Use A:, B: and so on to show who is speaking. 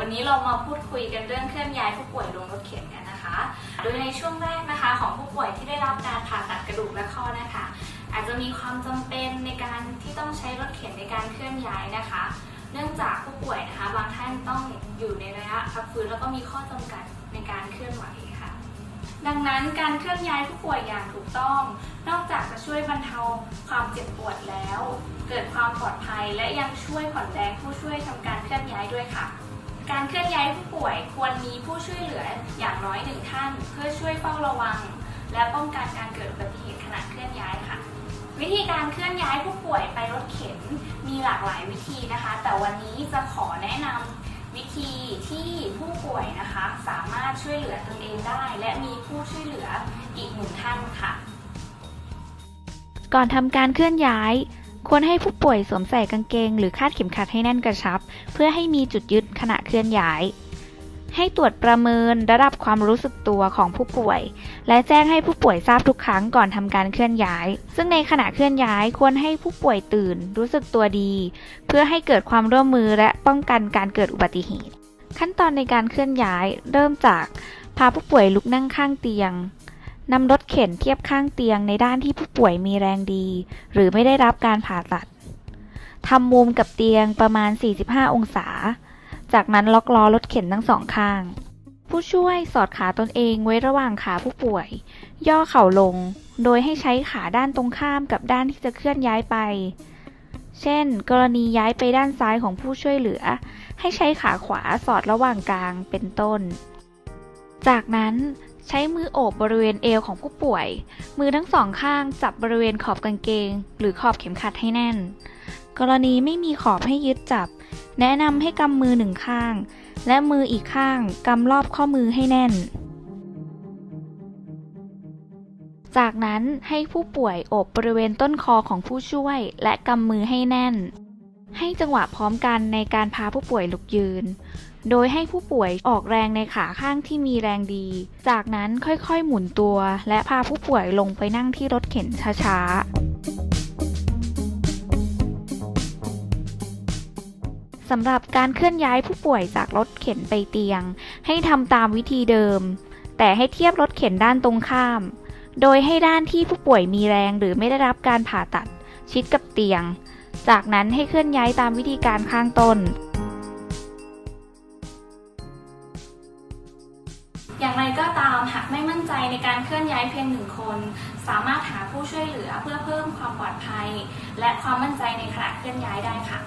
A: วันนี้เรามาพูดคุยกันเรื่องเคลื่อนย้ายผู้ป่วยลงรถเข็นกันนะคะ โดยในช่วงแรกนะคะ ของผู้ป่วยที่ได้รับการผ่าตัดกระดูกและข้อนะคะ อาจจะมีความจำเป็นในการที่ต้องใช้รถเข็นในการเคลื่อนย้ายนะคะ เนื่องจากผู้ป่วยนะคะบางท่านต้องอยู่ในระยะพักฟื้นแล้วก็มีข้อจำกัดในการเคลื่อนไหวค่ะ ดังนั้นการเคลื่อนย้ายผู้ป่วยอย่างถูกต้อง นอกจากจะช่วยบรรเทาความเจ็บปวดแล้ว เกิดความปลอดภัยและยังช่วยผ่อนแรงผู้ช่วยทำการเคลื่อนย้ายด้วยค่ะ การเคลื่อนย้ายผู้ป่วยควรมีผู้ช่วยเหลืออย่างน้อยหนึ่งท่าน เพื่อช่วยเฝ้าระวัง และป้องกันการเกิดอุบัติเหตุขณะเคลื่อนย้ายค่ะ วิธีการเคลื่อนย้ายผู้ป่วยไปรถเข็นมีหลากหลายวิธีนะคะ แต่วันนี้จะขอแนะนำวิธีที่ผู้ป่วยนะคะ สามารถช่วยเหลือตนเองได้ และมีผู้ช่วยเหลืออีกหนึ่งท่านค่ะ
B: ก่อนทำการเคลื่อนย้าย ควรให้ผู้ป่วยสวมใส่กางเกง หรือคาดเข็มขัดให้แน่นกระชับ เพื่อให้มีจุดยึดขณะเคลื่อนย้าย ให้ตรวจประเมินระดับความรู้สึกตัวของผู้ป่วย และแจ้งให้ผู้ป่วยทราบทุกครั้งก่อนทำการเคลื่อนย้าย ซึ่งในขณะเคลื่อนย้ายควรให้ผู้ป่วยตื่น รู้สึกตัวดี เพื่อให้เกิดความร่วมมือและป้องกันการเกิดอุบัติเหตุ ขั้นตอนในการเคลื่อนย้ายเริ่มจากพาผู้ป่วยลุกนั่งข้างเตียง นำรถเข็นเทียบข้างเตียงในด้านที่ผู้ป่วยมีแรงดี หรือไม่ได้รับการผ่าตัดทำมุมกับเตียงประมาณ 45 องศา จากนั้นล็อกล้อรถเข็นทั้งสองข้าง ผู้ช่วยสอดขาตนเองไว้ระหว่างขาผู้ป่วย ย่อเข่าลง โดยให้ใช้ขาด้านตรงข้ามกับด้านที่จะเคลื่อนย้ายไป เช่น กรณีย้ายไปด้านซ้ายของผู้ช่วยเหลือ ให้ใช้ขาขวาสอดระหว่างกลางเป็นต้น จากนั้น ใช้มือโอบบริเวณเอวของผู้ป่วย มือทั้งสองข้างจับบริเวณขอบกางเกง หรือขอบเข็มขัดให้แน่น กรณีไม่มีขอบให้ยึดจับ แนะนำให้กำมือหนึ่งข้าง และมืออีกข้างกำรอบข้อมือให้แน่น จากนั้นให้ผู้ป่วยโอบบริเวณต้นคอของผู้ช่วยและกำมือให้แน่น ให้จังหวะพร้อมกันในการพาผู้ป่วยลุกยืน โดยให้ผู้ป่วยออกแรงในขาข้างที่มีแรงดี จากนั้นค่อยๆหมุนตัว และพาผู้ป่วยลงไปนั่งที่รถเข็นช้าๆ สำหรับการเคลื่อนย้ายผู้ป่วยจากรถเข็นไปเตียง ให้ทำตามวิธีเดิม แต่ให้เทียบรถเข็นด้านตรงข้าม โดยให้ด้านที่ผู้ป่วยมีแรงหรือไม่ได้รับการผ่าตัดชิดกับเตียง จากนั้นให้เคลื่อนย้ายตามวิธีการข้างต้น
A: อย่างไรก็ตามหากไม่มั่นใจในการเคลื่อนย้ายเพียงหนึ่งคน สามารถหาผู้ช่วยเหลือเพื่อเพิ่มความปลอดภัย และความมั่นใจในขณะเคลื่อนย้ายได้ค่ะ